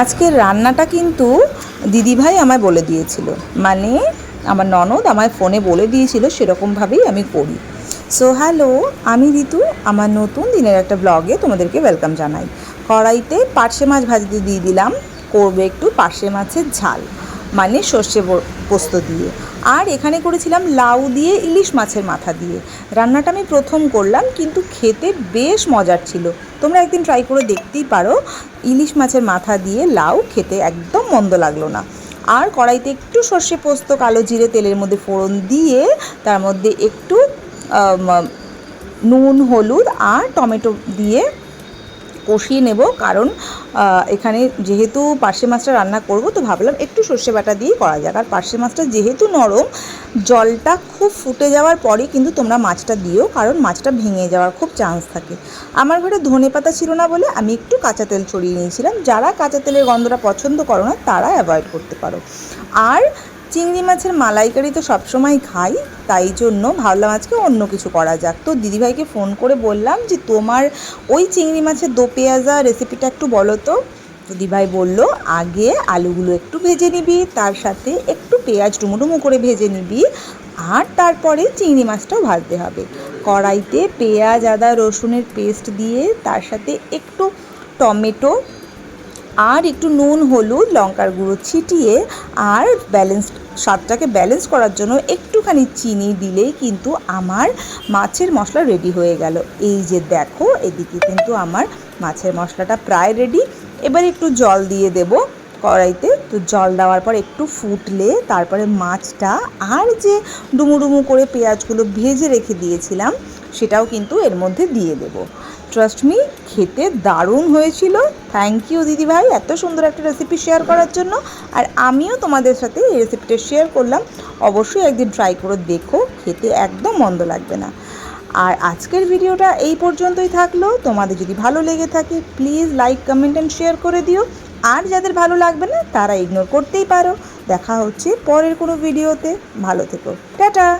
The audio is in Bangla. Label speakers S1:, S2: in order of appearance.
S1: আজকের রান্নাটা কিন্তু দিদিভাই আমায় বলে দিয়েছিল। মানে আমার ননদ আমায় ফোনে বলে দিয়েছিল সেরকমভাবেই আমি করি। সো হ্যালো আমি ঋতু, আমার নতুন দিনের একটা ব্লগে তোমাদেরকে ওয়েলকাম জানাই। কড়াইতে পার্শে মাছ ভাজিতে দিয়ে দিলাম, করবে একটু পার্শে মাছের ঝাল। মানে সর্ষে পোস্ত দিয়ে। আর এখানে করেছিলাম লাউ দিয়ে ইলিশ মাছের মাথা দিয়ে। রান্নাটা আমি প্রথম করলাম, কিন্তু খেতে বেশ মজার ছিল। তোমরা একদিন ট্রাই করে দেখতেই পারো, ইলিশ মাছের মাথা দিয়ে লাউ খেতে একদম মন্দ লাগল না। আর কড়াইতে একটু সর্ষে পোস্ত, কালো জিরে, তেলের মধ্যে ফোড়ন দিয়ে, তার মধ্যে একটু নুন, হলুদ আর টমেটো দিয়ে কষিয়ে নেব, কারণ এখানে যেহেতু পার্শে মাছটা রান্না করব, তো ভাবলাম একটু সর্ষে বাটা দিয়েই করা যাক। আর পার্শে মাছটা যেহেতু নরম, জলটা খুব ফুটে যাওয়ার পরেই কিন্তু তোমরা মাছটা দিও, কারণ মাছটা ভেঙে যাওয়ার খুব চান্স থাকে। আমার ঘরে ধনে পাতা ছিল না বলে আমি একটু কাঁচা তেল ছড়িয়ে নিয়েছিলাম। যারা কাঁচা তেলের গন্ধটা পছন্দ করো না, তারা অ্যাভয়েড করতে পারো। আর চিংড়ি মাছের মালাইকারি তো সবসময় খাই, তাই জন্য ভাবলাম আজকে অন্য কিছু করা যাক। তো দিদিভাইকে ফোন করে বললাম যে, তোমার ওই চিংড়ি মাছের দো পেঁয়াজা রেসিপিটা একটু বলো তো? দিদিভাই বলল, আগে আলুগুলো একটু ভেজে নিবি, তার সাথে একটু পেঁয়াজ ডুমুডুমু করে ভেজে নিবি, আর তারপরে চিংড়ি মাছটাও ভাজতে হবে। কড়াইতে পেঁয়াজ, আদা, রসুনের পেস্ট দিয়ে তার সাথে একটু টমেটো আর একটু নুন, হলুদ, লঙ্কার গুঁড়ো ছিটিয়ে আর ব্যালেন্স স্বাদটাকে ব্যালেন্স করার জন্য একটুখানি চিনি দিলেই কিন্তু আমার মাছের মশলা রেডি হয়ে গেল। এই যে দেখো, এদিকে কিন্তু আমার মাছের মশলাটা প্রায় রেডি এবার একটু জল দিয়ে দেব কড়াইতে। তো জল দেওয়ার পর একটু ফুটলে তারপরে মাছটা আর যে ডুমুডুমু করে পেঁয়াজগুলো ভেজে রেখে দিয়েছিলাম, সেটাও কিন্তু এর মধ্যে দিয়ে দেবো। ট্রাস্ট মি খেতে দারুণ হয়েছিল। থ্যাংক ইউ দিদিভাই, এত সুন্দর একটা রেসিপি শেয়ার করার জন্য। আর আমিও তোমাদের সাথে এই রেসিপিটা শেয়ার করলাম। অবশ্যই একদিন ট্রাই করে দেখো, খেতে একদম মন্দ লাগবে না। আর আজকের ভিডিওটা এই পর্যন্তই থাকল। তোমাদের যদি ভালো লেগে থাকে please like comment and share করে দিও। আর যাদের ভালো লাগবে না, তারা ইগনোর করতেই পারো। দেখা হচ্ছে পরের কোনো ভিডিওতে ভালো থেকো। টাটা!